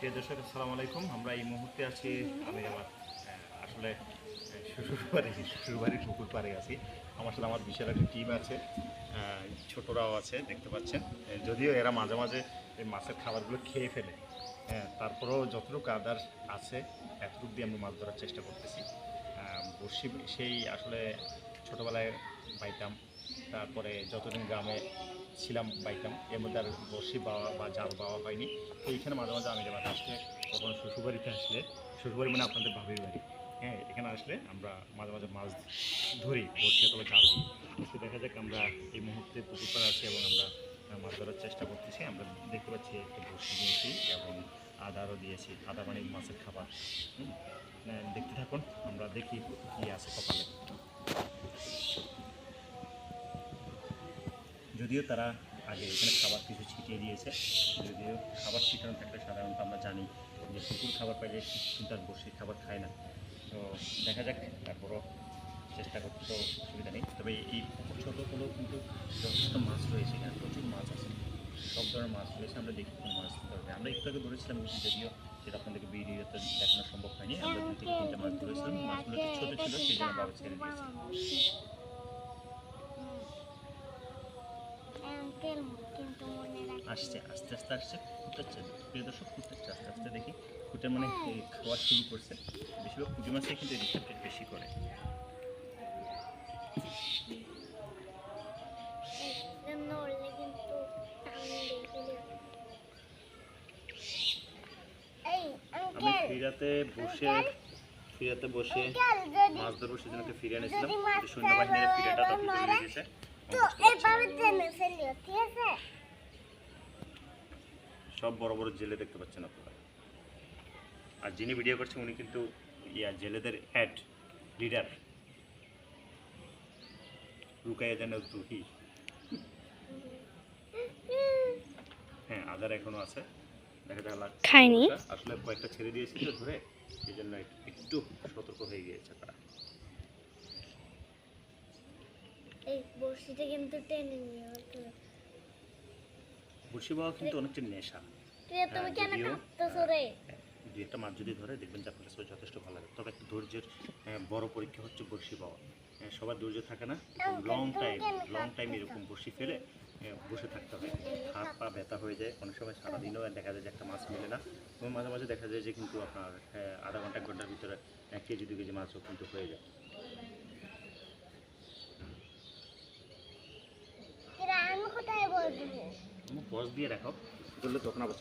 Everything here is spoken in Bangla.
প্রিয় দর্শক, আসসালামু আলাইকুম। আমরা এই মুহূর্তে আছি আমি আমার আসলে শ্বশুর বাড়ি বাড়ির পুকুর পাড়ে আছি। আমার সাথে আমার বিশাল একটা টিম আছে ছোটরাও আছে, দেখতে পাচ্ছেন। যদিও এরা মাঝে মাঝে এই মাছের খাবারগুলো খেয়ে ফেলে। হ্যাঁ তারপরেও যতটুকু আদার আছে, এতটুকু দিয়ে আমি মাছ ধরার চেষ্টা করতেছি। বড়শি, সেই আসলে ছোটোবেলায় বাইতাম তারপরে যতদিন গ্রামে ছিলাম, পাইতাম। এর মধ্যে আর বড়শি বাওয়া বা জাল বাওয়া হয়নি। তো এইখানে মাঝে মাঝে আমি এবার আসলে কখনো শ্বশুরবাড়িতে আসলে, শ্বশুরবাড়ি মানে আপনাদের ভাবির বাড়ি। হ্যাঁ এখানে আসলে আমরা মাঝে মাঝে মাছ ধরি, বড়শি অথবা জাল দিই আজকে দেখা যাক আমরা এই মুহূর্তে পুকুর আছি এবং আমরা মাছ ধরার চেষ্টা করতেছি। আমরা দেখতে পাচ্ছি একটা বড়শি দিয়েছি এবং আদারও দিয়েছি। আদা মানে মাছের খাবার। দেখতে থাকুন, আমরা দেখি কি আছে কপালে। যদিও তারা আগে এখানে খাবার কিছু ছিটিয়ে দিয়েছে, যদিও খাবার ছিটানো থাকলে সাধারণত আমরা জানি যে কুকুর খাবার পাইলে কিন্তু আর বসে খাবার খায় না। তো দেখা যাক, তারপরও চেষ্টা করতে তো অসুবিধা নেই। তবে এই পুকুর ছোটো কিন্তু যথেষ্ট মাছ রয়েছে, এখানে প্রচুর মাছ আছে। সব ধরনের মাছ রয়েছে, আমরা দেখি কোন মাছ ধরবে আমরা একটু আগে ধরেছিলাম, যদিও সেটা আপনাদেরকে ভিডিওতে দেখানো সম্ভব হয়নি। আমরা থেকে তিনটে মাছ ধরেছিলাম। মাছগুলো ছোটো ছিল, সেই জন্য বাবা ছেড়ে দিয়েছে আঙ্কেল কিন্তু মনে রাখ আসছে আস্তে আস্তে আসছে ফুটাচ্ছে। প্রিয় দর্শক ফুটাচ্ছে আস্তে আস্তে দেখি। ফুটে মানে খাওয়া শুরু করছে। বেশিরভাগ পুঁটি মাছে কিন্তু রিসেপ্টেড বেশি করে। আমি ফিরাতে বসে ফিরাতে বসে মাছ ধরবো সেজন্য ফিরে এনেছিলাম। সৈন্যবাহিনীর ফিরেটা চলে গেছে। তো এভাবে টেনে ফেলিও ঠিক আছে? সব বড় বড় জেলে দেখতে পাচ্ছেন আপনারা। আর যিনি ভিডিও করছেন উনি কিন্তু ইয়া জেলেদের হেড লিডার রুকাইয়া যেন তুহি হ্যাঁ আদার এখনও আছে। দেখা যাক লাগ- খায়নি। আসলে কয়েকটা ছেড়ে দিয়েছি তো ধরে সেই জন্য একটু- একটু সতর্ক হয়ে গিয়েছে তারা। এই বড়শিটা কিন্তু টেনে নিও বসি বাবা কিন্তু অনেকটা নেশা। তুমি হ্যাঁ, কেন কাঁপতেছো রে? দু একটা মাছ যদি ধরে দেখবেন যে আপনার কাছে যথেষ্ট ভালো লাগে। তবে একটা ধৈর্যের বড় পরীক্ষা হচ্ছে বড়শি পাওয়া সবার ধৈর্য থাকে না। লং টাইম লং টাইম এরকম বড়শি ফেলে বসে থাকতে হয় হাত পা ব্যথা হয়ে যায়। অনেক সময় সারাদিনও দেখা যায় যে একটা মাছ মেলে না। এবং মাঝে মাঝে দেখা যায় যে কিন্তু আপনার আধা ঘণ্টা এক ঘণ্টার ভিতরে এক কেজি দু কেজি মাছও কিন্তু হয়ে যায় এরা আমি কোথায় বলব পজ দিয়ে রাখো করলে তখন আবার